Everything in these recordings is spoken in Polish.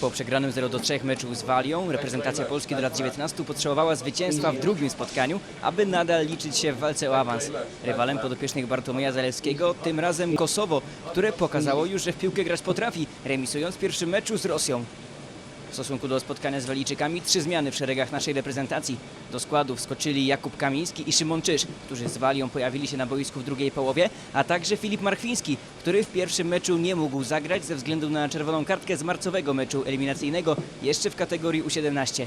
Po przegranym 0-3 meczu z Walią reprezentacja Polski do lat 19 potrzebowała zwycięstwa w drugim spotkaniu, aby nadal liczyć się w walce o awans. Rywalem podopiecznych Bartłomieja Zalewskiego tym razem Kosowo, które pokazało już, że w piłkę grać potrafi, remisując w pierwszym meczu z Rosją. W stosunku do spotkania z Walijczykami trzy zmiany w szeregach naszej reprezentacji. Do składów skoczyli Jakub Kamiński i Szymon Czyż, którzy z Walią pojawili się na boisku w drugiej połowie, a także Filip Marchwiński, który w pierwszym meczu nie mógł zagrać ze względu na czerwoną kartkę z marcowego meczu eliminacyjnego jeszcze w kategorii U17.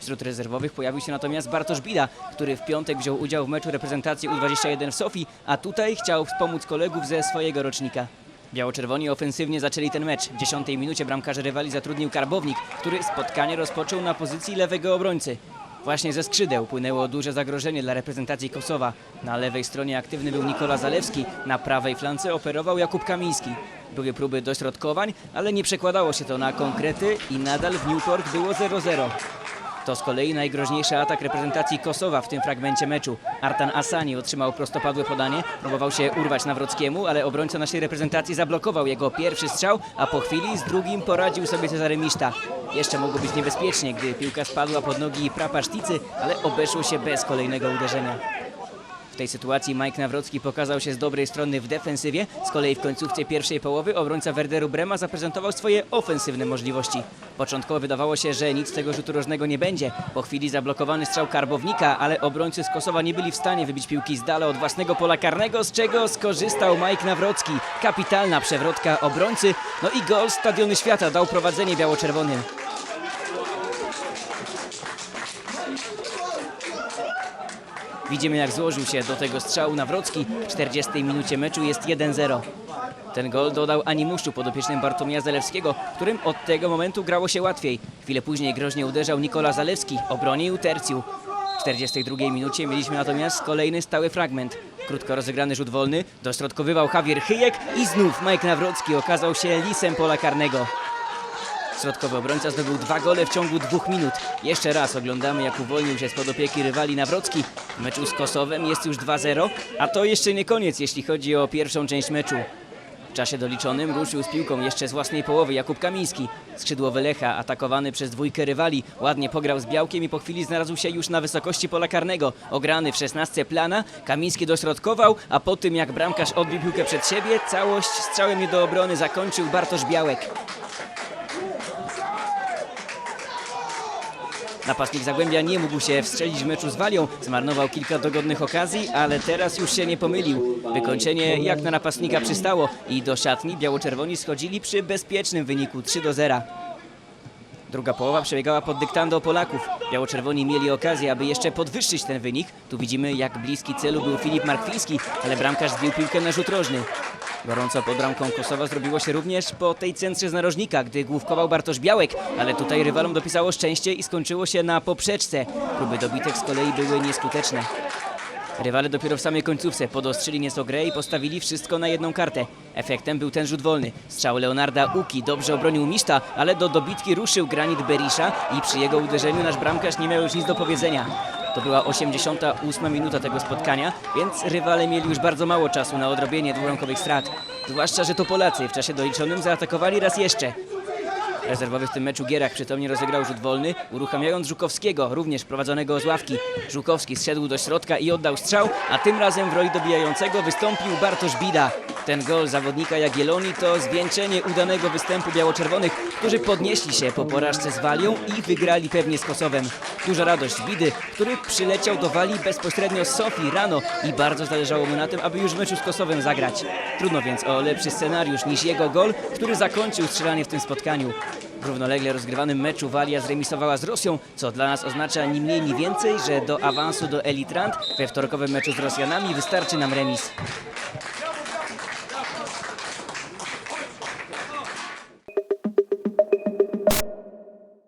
Wśród rezerwowych pojawił się natomiast Bartosz Bida, który w piątek wziął udział w meczu reprezentacji U21 w Sofii, a tutaj chciał wspomóc kolegów ze swojego rocznika. Biało-czerwoni ofensywnie zaczęli ten mecz. W 10 minucie bramkarza rywali zatrudnił Karbownik, który spotkanie rozpoczął na pozycji lewego obrońcy. Właśnie ze skrzydeł płynęło duże zagrożenie dla reprezentacji Kosowa. Na lewej stronie aktywny był Nikola Zalewski, na prawej flance operował Jakub Kamiński. Były próby dośrodkowań, ale nie przekładało się to na konkrety i nadal w Newport było 0-0. To z kolei najgroźniejszy atak reprezentacji Kosowa w tym fragmencie meczu. Artan Asani otrzymał prostopadłe podanie, próbował się urwać Nawrockiemu, ale obrońca naszej reprezentacji zablokował jego pierwszy strzał, a po chwili z drugim poradził sobie Cezary Miszta. Jeszcze mogło być niebezpiecznie, gdy piłka spadła pod nogi Prapaszticy, ale obeszło się bez kolejnego uderzenia. Tej sytuacji Mike Nawrocki pokazał się z dobrej strony w defensywie, z kolei w końcówce pierwszej połowy obrońca Werderu Brema zaprezentował swoje ofensywne możliwości. Początkowo wydawało się, że nic z tego rzutu rożnego nie będzie. Po chwili zablokowany strzał Karbownika, ale obrońcy z Kosowa nie byli w stanie wybić piłki z dala od własnego pola karnego, z czego skorzystał Mike Nawrocki. Kapitalna przewrotka obrońcy, no i gol Stadiony Świata dał prowadzenie biało-czerwonym. Widzimy jak złożył się do tego strzału Nawrocki. W 40 minucie meczu jest 1-0. Ten gol dodał animuszu podopiecznym Bartłomieja Zalewskiego, którym od tego momentu grało się łatwiej. Chwilę później groźnie uderzał Nikola Zalewski, obronił tercjum. W 42 minucie mieliśmy natomiast kolejny stały fragment. Krótko rozegrany rzut wolny, dośrodkowywał Javier Chyjek i znów Mike Nawrocki okazał się lisem pola karnego. Środkowy obrońca zdobył dwa gole w ciągu dwóch minut. Jeszcze raz oglądamy, jak uwolnił się spod opieki rywali Nawrocki. W meczu z Kosowem jest już 2-0, a to jeszcze nie koniec, jeśli chodzi o pierwszą część meczu. W czasie doliczonym ruszył z piłką jeszcze z własnej połowy Jakub Kamiński. Skrzydłowy Lecha, atakowany przez dwójkę rywali, ładnie pograł z Białkiem i po chwili znalazł się już na wysokości pola karnego. Ograny w 16 plana, Kamiński dośrodkował, a po tym jak bramkarz odbił piłkę przed siebie, całość strzałem nie do obrony zakończył Bartosz Białek. Napastnik Zagłębia nie mógł się wstrzelić w meczu z Walią, zmarnował kilka dogodnych okazji, ale teraz już się nie pomylił. Wykończenie jak na napastnika przystało i do szatni biało-czerwoni schodzili przy bezpiecznym wyniku 3 do 0. Druga połowa przebiegała pod dyktando Polaków. Biało-czerwoni mieli okazję, aby jeszcze podwyższyć ten wynik. Tu widzimy, jak bliski celu był Filip Markwiński, ale bramkarz zbił piłkę na rzut rożny. Gorąco pod bramką Kosowa zrobiło się również po tej centrze z narożnika, gdy główkował Bartosz Białek, ale tutaj rywalom dopisało szczęście i skończyło się na poprzeczce. Próby dobitek z kolei były nieskuteczne. Rywale dopiero w samej końcówce podostrzyli nieco grę i postawili wszystko na jedną kartę. Efektem był ten rzut wolny. Strzał Leonarda Uki dobrze obronił Miszta, ale do dobitki ruszył granit Berisza i przy jego uderzeniu nasz bramkarz nie miał już nic do powiedzenia. To była 88 minuta tego spotkania, więc rywale mieli już bardzo mało czasu na odrobienie dwubramkowych strat. Zwłaszcza, że to Polacy w czasie doliczonym zaatakowali raz jeszcze. Rezerwowy w tym meczu Gierach przytomnie rozegrał rzut wolny, uruchamiając Żukowskiego, również prowadzonego z ławki. Żukowski zszedł do środka i oddał strzał, a tym razem w roli dobijającego wystąpił Bartosz Bida. Ten gol zawodnika Jagiellonii to zwieńczenie udanego występu biało-czerwonych, którzy podnieśli się po porażce z Walią i wygrali pewnie z Kosowem. Duża radość Bidy, który przyleciał do Walii bezpośrednio z Sofii rano i bardzo zależało mu na tym, aby już w meczu z Kosowem zagrać. Trudno więc o lepszy scenariusz niż jego gol, który zakończył strzelanie w tym spotkaniu. W równolegle rozgrywanym meczu Walia zremisowała z Rosją, co dla nas oznacza ni mniej ni więcej, że do awansu do Elitrant we wtorkowym meczu z Rosjanami wystarczy nam remis.